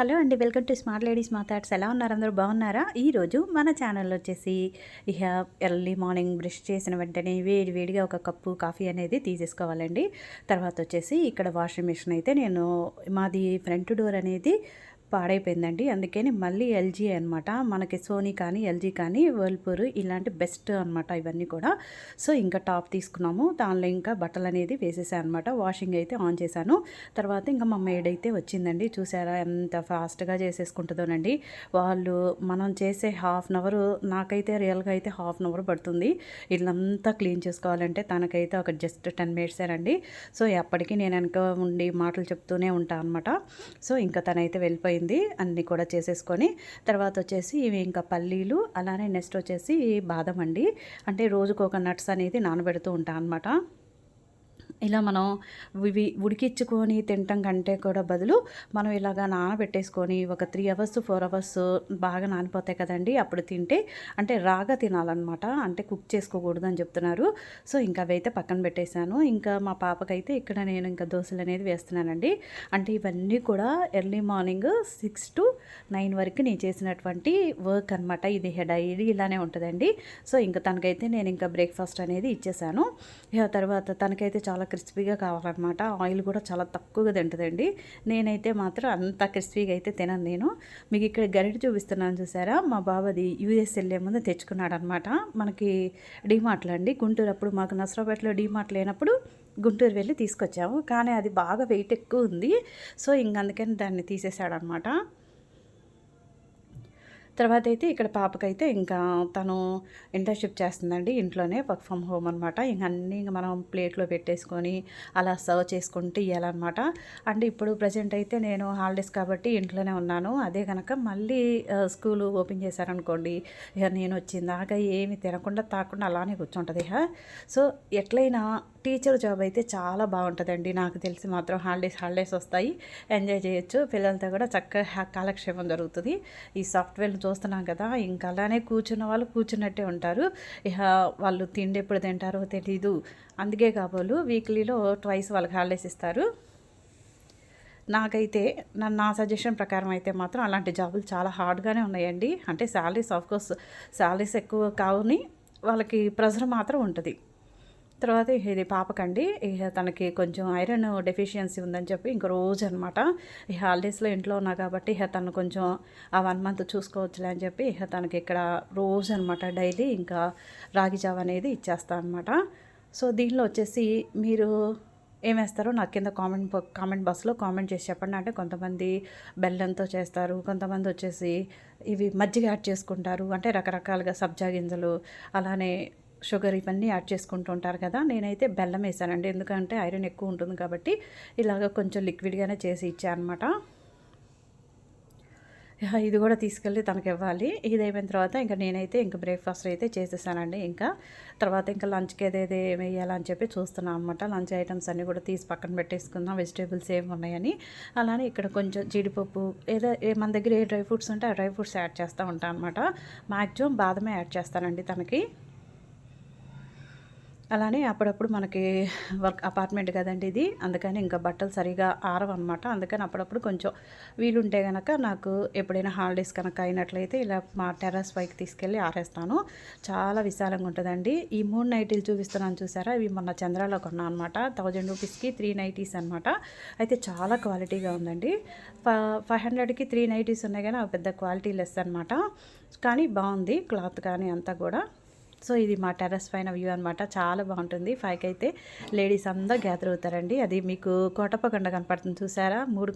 Hello అండి welcome to smart ladies మాట్లాడ్స్ ఎలా ఉన్నారు? అందరూ బాగున్నారా? ఈరోజు మన ఛానల్లో వచ్చేసి ఇక ఎర్లీ మార్నింగ్ బ్రష్ చేసిన వెంటనే వేడి వేడిగా ఒక కప్పు కాఫీ అనేది తీసేసుకోవాలండి. తర్వాత వచ్చేసి ఇక్కడ వాషింగ్ మిషన్ అయితే నేను మాది ఫ్రంట్ డోర్ అనేది పాడైపోయిందండి. అందుకని మళ్ళీ ఎల్జీ అనమాట మనకి సోనీ కానీ ఎల్జీ కానీ వర్ల్పూర్ ఇలాంటి బెస్ట్ అనమాట ఇవన్నీ కూడా. సో ఇంకా టాప్ తీసుకున్నాము. దానిలో ఇంకా బట్టలు అనేది వేసేసాను అనమాట వాషింగ్ అయితే ఆన్ చేశాను. తర్వాత ఇంకా మా మేడ్ అయితే వచ్చిందండి. చూసారా ఎంత ఫాస్ట్గా చేసేసుకుంటుందోనండి. వాళ్ళు మనం చేసే హాఫ్ అన్ అవర్ నాకైతే రియల్గా అయితే హాఫ్ అన్ అవర్ పడుతుంది. ఇల్లంతా క్లీన్ చేసుకోవాలంటే తనకైతే ఒక జస్ట్ టెన్ మినిట్సేనండి సో ఎప్పటికీ నేను వెనక ఉండి మాటలు చెప్తూనే ఉంటాను అనమాట సో ఇంకా తనైతే వెళ్ళిపోయింది. అయిపోయింది అన్నీ కూడా చేసేసుకొని. తర్వాత వచ్చేసి ఇవి ఇంకా పల్లీలు అలానే నెక్స్ట్ వచ్చేసి బాదం అండి. అంటే రోజుకు ఒక నట్స్ అనేది నానబెడుతూ ఉంటాను అనమాట ఇలా మనం ఇవి ఉడికించుకొని తినటం కంటే కూడా బదులు మనం ఇలాగా నానబెట్టేసుకొని ఒక త్రీ అవర్స్ ఫోర్ అవర్స్ బాగా నానిపోతాయి కదండి. అప్పుడు తింటే అంటే రాగా తినాలన్నమాట. అంటే కుక్ చేసుకోకూడదు అని చెప్తున్నారు. సో ఇంకా అవైతే పక్కన పెట్టేశాను. ఇంకా మా పాపకైతే ఇక్కడ నేను ఇంకా దోశలు అనేది వేస్తున్నానండి. అంటే ఇవన్నీ కూడా early morning six to nine వరకు నేను చేసినటువంటి వర్క్ అనమాట ఇది హెడ్ ఇది ఇలానే ఉంటుందండి. సో ఇంకా తనకైతే నేను ఇంకా బ్రేక్ఫాస్ట్ అనేది ఇచ్చేసాను తర్వాత తనకైతే చాలా క్రిస్పీగా కావాలన్నమాట. ఆయిల్ కూడా చాలా తక్కువగా తింటుందండి. నేనైతే మాత్రం అంత క్రిస్పీగా అయితే తినను నేను. మీకు ఇక్కడ గరిట చూపిస్తున్నాను చూసారా? మా బాబాది యూఎస్ వెళ్ళే ముందు తెచ్చుకున్నాడనమాట మనకి డీమార్ట్లో అండి. గుంటూరు అప్పుడు మాకు నసరాపేటలో డీమార్ట్ లేనప్పుడు గుంటూరు వెళ్ళి తీసుకొచ్చాము. కానీ అది బాగా వెయిట్ ఎక్కువ ఉంది. సో ఇంక అందుకని దాన్ని తీసేసాడనమాట తర్వాత అయితే ఇక్కడ పాపకైతే ఇంకా తను ఇంటర్న్షిప్ చేస్తుందండి. ఇంట్లోనే వర్క్ ఫ్రమ్ హోమ్ అనమాట ఇంక అన్నీ మనం ప్లేట్లో పెట్టేసుకొని అలా సర్వ్ చేసుకుంటూ ఇవ్వాలన్నమాట అంటే ఇప్పుడు ప్రజెంట్ అయితే నేను హాలిడేస్ కాబట్టి ఇంట్లోనే ఉన్నాను. అదే కనుక మళ్ళీ స్కూల్ ఓపెన్ చేశారనుకోండి ఇక నేను వచ్చిందాక ఏమి తినకుండా తాకుండా అలానే కూర్చుంటుంది సో ఎట్లయినా టీచర్ జాబ్ అయితే చాలా బాగుంటుందండి. నాకు తెలిసి మాత్రం హాలిడేస్ హాలిడేస్ వస్తాయి. ఎంజాయ్ చేయొచ్చు. పిల్లలతో కూడా చక్కగా కాలక్షేపం జరుగుతుంది. ఈ సాఫ్ట్వేర్ చూస్తున్నాం కదా ఇంకా అలానే కూర్చున్న వాళ్ళు కూర్చున్నట్టే ఉంటారు. ఇక వాళ్ళు తిండి ఎప్పుడు తింటారో తెలీదు. అందుకే కాబోలు వీక్లీలో ట్వైస్ వాళ్ళకి హాలిడేస్ ఇస్తారు. నాకైతే నన్ను నా సజెషన్ ప్రకారం అయితే మాత్రం అలాంటి జాబులు చాలా హార్డ్గానే ఉన్నాయండి. అంటే శాలరీస్ ఆఫ్కోర్స్ శాలరీస్ ఎక్కువ కావుని వాళ్ళకి ప్రెజర్ మాత్రం ఉంటుంది. తర్వాత ఇది పాపకండి. ఇక తనకి కొంచెం ఐరన్ డెఫిషియన్సీ ఉందని చెప్పి ఇంక రోజు అనమాట ఈ హాలిడేస్లో ఇంట్లో ఉన్నా కాబట్టి ఇక తను కొంచెం ఆ వన్ మంత్ చూసుకోవచ్చులే అని చెప్పి ఇక తనకి ఇక్కడ రోజు అనమాట డైలీ ఇంకా రాగి జావ అనేది ఇచ్చేస్తా అనమాట సో దీనిలో వచ్చేసి మీరు ఏమేస్తారో నాకు కింద కామెంట్ కామెంట్ బాక్స్లో కామెంట్ చేసి చెప్పండి. అంటే కొంతమంది బెల్లంతో చేస్తారు కొంతమంది వచ్చేసి ఇవి మజ్జిగ యాడ్ చేసుకుంటారు. అంటే రకరకాలుగా సబ్జా గింజలు అలానే షుగర్ ఇవన్నీ యాడ్ చేసుకుంటూ ఉంటారు కదా నేనైతే బెల్లం వేసానండి. ఎందుకంటే ఐరన్ ఎక్కువ ఉంటుంది కాబట్టి ఇలాగ కొంచెం లిక్విడ్గానే చేసి ఇచ్చాను అనమాట ఇది కూడా తీసుకెళ్ళి తనకి ఇవ్వాలి. ఇది అయిపోయిన తర్వాత ఇంకా నేనైతే ఇంకా బ్రేక్ఫాస్ట్ అయితే చేసేసానండి ఇంకా. తర్వాత ఇంకా లంచ్కి ఏదేది వేయాలని చెప్పి చూస్తున్నాను అనమాట లంచ్ ఐటమ్స్ అన్నీ కూడా తీసి పక్కన పెట్టేసుకుందాం. వెజిటేబుల్స్ ఏమి ఉన్నాయని. అలానే ఇక్కడ కొంచెం జీడిపప్పు ఏదో మన దగ్గర ఏ డ్రై ఫ్రూట్స్ ఉంటే ఆ డ్రై ఫ్రూట్స్ యాడ్ చేస్తూ ఉంటాను అనమాట మ్యాక్సిమం బాదమే యాడ్ చేస్తానండి తనకి. అలానే అప్పుడప్పుడు మనకి వర్క్ అపార్ట్మెంట్ కదండి ఇది. అందుకని ఇంకా బట్టలు సరిగా ఆరవన్నమాట. అందుకని అప్పుడప్పుడు కొంచెం వీలుంటే కనుక నాకు ఎప్పుడైనా హాలిడేస్ కనుక అయినట్లయితే ఇలా మా టెర్రస్ పైకి తీసుకెళ్ళి ఆరేస్తాను. చాలా విశాలంగా ఉంటుందండి. ఈ మూడు నైటీలు చూపిస్తున్నాను చూసారా? ఇవి మొన్న చంద్రాలో కొన్నాను అనమాట థౌజండ్ రూపీస్కి త్రీ నైటీస్ అనమాట అయితే చాలా క్వాలిటీగా ఉందండి. ఫైవ్ హండ్రెడ్కి త్రీ నైటీస్ ఉన్నాయి కానీ అవి పెద్ద క్వాలిటీ లెస్ అనమాట కానీ బాగుంది క్లాత్ కానీ అంతా కూడా. సో ఇది మా టెర్రస్ పైన వ్యూ అనమాట చాలా బాగుంటుంది. ఫైవ్కి అయితే లేడీస్ అందరూ గ్యాదర్ అవుతారండి. అది మీకు కోటప్పకొండ కనపడుతుంది. చూసారా? మూడు